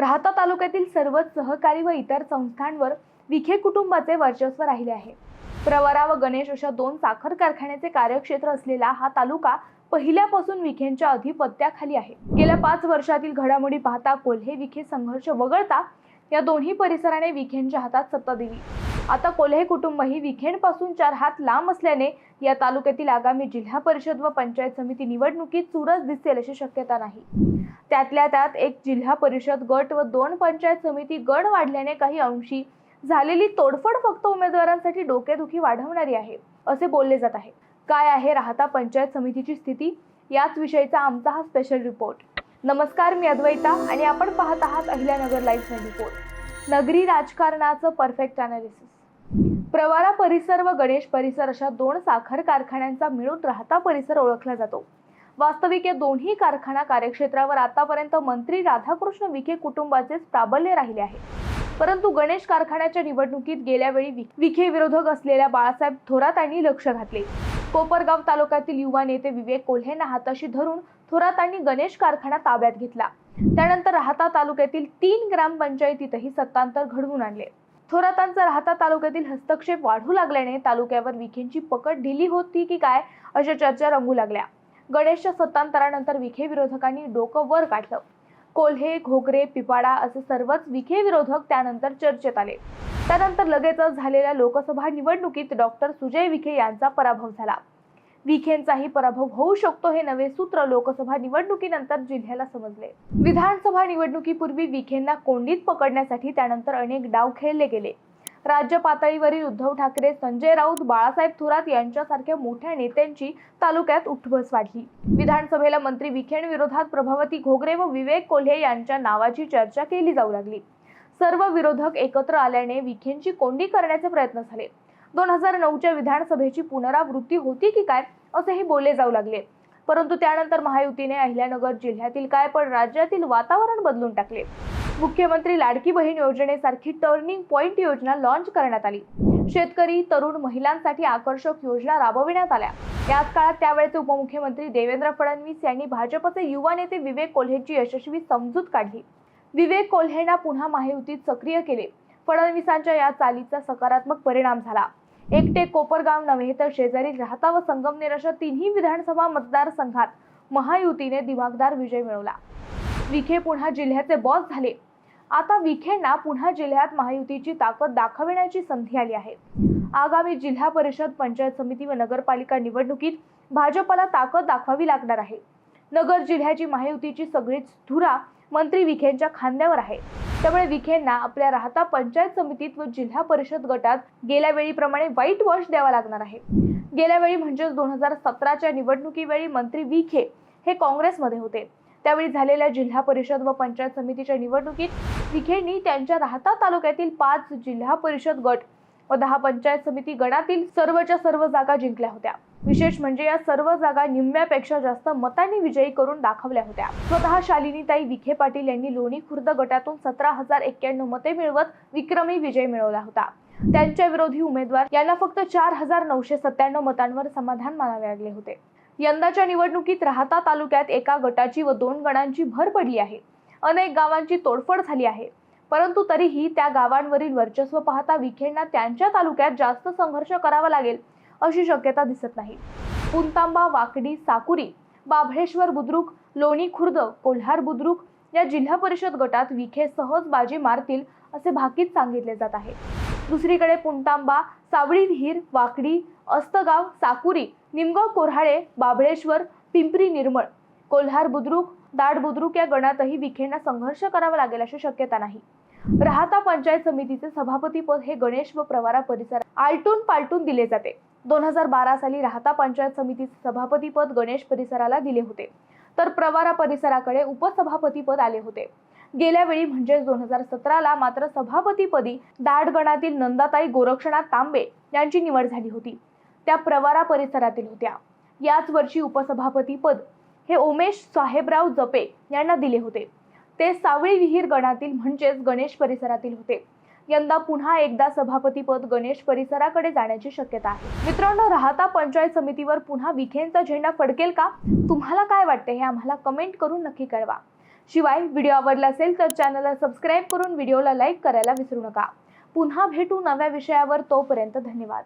राहता तालुक्यातील सर्वच सहकारी व इतर संस्थांवर विखे कुटुंबाचे वर्चस्व राहिले आहे. प्रवरा व गणेश अशा दोन साखर कारखान्याचे कार्यक्षेत्र असलेला हा तालुका पहिल्यापासून विखेंच्या अधिपत्याखाली आहे. गेल्या पाच वर्षातील घडामोडी पाहता कोल्हे विखे संघर्ष वगळता या दोन्ही परिसराने विखेंच्या हातात सत्ता दिली. आता कोल्हे कुटुंब ही विखेंपासून चार हात लांब असल्याने या तालुक्यातील आगामी जिल्हा परिषद व पंचायत समिती निवडणुकीत चुरस दिसेल अशी शक्यता नाही. त्यातल्या त्यात एक जिल्हा परिषद गट व दोन पंचायत समिती गट वाढल्याने काही अंशी झालेली तोडफोड फक्त उमेदवारांसाठी डोकेदुखी वाढवणारी आहे असे बोलले जात आहे. काय आहे राहता पंचायत समितीची स्थिती? याच विषयीचा आमचा हा स्पेशल रिपोर्ट नमस्कार मी अद्वैता आणि आपण पाहत आहात अहिल्यानगर लाईव्ह रिपोर्ट नगरी राजकारणाचं परफेक्ट अनालिसिस प्रवारा परिसर व गणेश परिसर अशा दोन साखर कारखान्यांचा मिळून राहता परिसर ओळखला जातो. वास्तविक या दोन्ही कारखाना कार्यक्षेत्रावर आतापर्यंत मंत्री राधाकृष्ण विखे कुटुंबाचेच प्राबल्य राहिले आहे परंतु गणेश कारखान्याच्या निवडणुकीत गेल्या वेळी वि- विखे विरोधक असलेल्या बाळासाहेब थोरातांनी लक्ष घातले. कोपरगाव तालुक्यातील युवा नेते विवेक कोल्हेंना हाताशी धरून थोरातांनी गणेश कारखाना ताब्यात घेतला. त्यानंतर राहता तालुक्यातील तीन ग्रामपंचायतीतही सत्तांतर घडवून आणले. थोरातांचा राहता तालुक्यातील हस्तक्षेप वाढू लागल्याने तालुक्यावर विखेंची पकड ढिली होती की काय अशा चर्चा रंगू लागल्या. गणेशच्या सत्तांतरानंतर विखे विरोधकांनी डोकं वर काढलं कोल्हे घोगरे पिपाडा असे सर्वच विखे विरोधक त्यानंतर चर्चेत आले. त्यानंतर लगेचच झालेल्या लोकसभा निवडणुकीत डॉक्टर सुजय विखे यांचा पराभव झाला. विखेंचाही पराभव होऊ शकतो हे नवे सूत्र लोकसभा निवडणुकीनंतर जिल्ह्याला समजले. विधानसभा निवडणुकीपूर्वी विखेंना कोंडीत पकडण्यासाठी त्यानंतर अनेक डाव खेळले गेले. राज्य पातळीवरील उद्धव ठाकरे संजय राऊत बाळासाहेब थोरात यांच्यासारख्या मोठ्या नेत्यांची तालुक्यात उठबस वाढली. विधानसभेला मंत्री विखेंविरोधात प्रभावती घोगरे व विवेक कोल्हे यांच्या नावाची चर्चा केली जाऊ लागली. सर्व विरोधक एकत्र आल्याने विखेंची कोंडी करण्याचे प्रयत्न झाले. दोन हजार नऊच्या विधानसभेची पुनरावृत्ती होती की काय असेही बोलले जाऊ लागले. परंतु त्यानंतर महायुतीने अहिल्यानगर जिल्ह्यातील काय पण राज्यातील वातावरण बदलून टाकले. मुख्यमंत्री लाडकी बहीण योजनेसारखी टर्निंग पॉइंट योजना लॉन्च करण्यात आली. शेतकरी तरुण महिलांसाठी आकर्षक योजना राबविण्यात आल्या. याच काळात त्यावेळेचे उपमुख्यमंत्री देवेंद्र फडणवीस यांनी भाजपचे युवा नेते विवेक कोल्हेची यशस्वी समजूत काढली. विवेक कोल्हेंना पुन्हा महायुतीत सक्रिय केले. फडणवीसांच्या या चालीचा सकारात्मक परिणाम झाला. एकटे कोपरगाव नव्हे तर शेजारी राहता व संगमनेर अशा तिन्ही विधानसभा मतदारसंघात महायुतीने दिमागदार विजय मिळवला. विखे पुन्हा जिल्ह्याचे बॉस झाले. आता विखेंना पुन्हा जिल्ह्यात महायुतीची ताकद दाखविण्याची संधी आली आहे. आगामी जिल्हा परिषद पंचायत समिती व नगरपालिका निवडणुकीत भाजपला ताकद दाखवावी लागणार आहे. नगर जिल्ह्याची महायुतीची सगळीच धुरा मंत्री विखेंच्या खांद्यावर आहे. त्यामुळे विखेंना आपल्या राहता पंचायत समितीत व जिल्हा परिषद गटात गेल्या वेळीप्रमाणे वाईट वॉश द्यावा लागणार आहे. गेल्या वेळी म्हणजेच दोन हजार सतराच्या निवडणुकीवेळी मंत्री विखे हे काँग्रेसमध्ये होते. त्यावेळी झालेल्या जिल्हा परिषद व पंचायत समितीच्या निवडणुकीत विखेंनी त्यांच्या राहता तालुक्यातील पाच जिल्हा परिषद गट व दहा पंचायत समिती गणातील सर्वच्या सर्व जागा जिंकल्या होत्या. विशेष म्हणजे या सर्व जागा निम्म्यापेक्षा जास्त मतांनी विजयी करून दाखवल्या होत्या. स्वतः शालिनीताई विखे पाटील यांनी लोणी खुर्द गटातून सतरा हजार एक्क्याण्णव मते मिळवत विक्रमी विजय मिळवला होता. त्यांच्या विरोधी उमेदवार यांना फक्त चार हजार नऊशे सत्त्याण्णव मतांवर समाधान मानावे लागले होते. यंदाच्या निवडणुकीत राहता तालुक्यात एका गटाची व दोन गणांची भर पडली आहे. अनेक गावांची तोडफोड झाली आहे. परंतु तरीही त्या गावांवरील वर्चस्व पाहता विखेंना त्यांच्या तालुक्यात जास्त संघर्ष करावा लागेल अशी शक्यता दिसत नाही. पुंतांबा वाकडी साकुरी बाभळेश्वर बुद्रुक लोणी खुर्द कोल्हार बुद्रुक या जिल्हा परिषद गटात विखे सहज बाजी मारतील असे भाकीत सांगितले जात आहे. दुसरीकडे पुंतांबा सावळी विहीर वाकडी अस्तगाव साकुरी निमगाव कोऱ्हाळे बाभळेश्वर पिंपरी निर्मळ कोल्हार बुद्रुक दाड बुद्रुक या गणातही विखेंना संघर्ष करावा लागेल अशी शक्यता नाही. राहता पंचायत समितीचे सभापती पद हे गणेश व प्रवारा परिसरात आलटून पालटून दिले जाते. दोन हजार बारा साली राहता पंचायत समितीचे सभापती पद गणेश परिसराला दिले होते. तर प्रवारा परिसराकडे उपसभापती पद आले होते. गेल्या वेळी म्हणजेच दोन हजार सतराला मात्र सभापतीपदी दाडगणातील नंदाताई गोरक्षनाथ तांबे यांची निवड झाली होती. त्या प्रवारा परिसरातील होत्या. याच वर्षी उपसभापती पद हे उमेश साहेबराव जपे यांना दिले होते. ते सावळी विहीर गणातील म्हणजेच गणेश परिसरातील होते. यंदा पुन्हा एकदा सभापतीपद गणेश परिसराकडे जाण्याची शक्यता आहे. मित्रांनो राहता पंचायत समितीवर पुन्हा विखेंचा झेंडा फडकेल का? तुम्हाला काय वाटते हे आम्हाला कमेंट करून नक्की कळवा. शिवाय व्हिडिओ आवडला असेल तर चॅनलला सबस्क्राईब करून व्हिडिओला लाईक करायला विसरू नका. पुन्हा भेटू नव्या विषयावर तोपर्यंत धन्यवाद.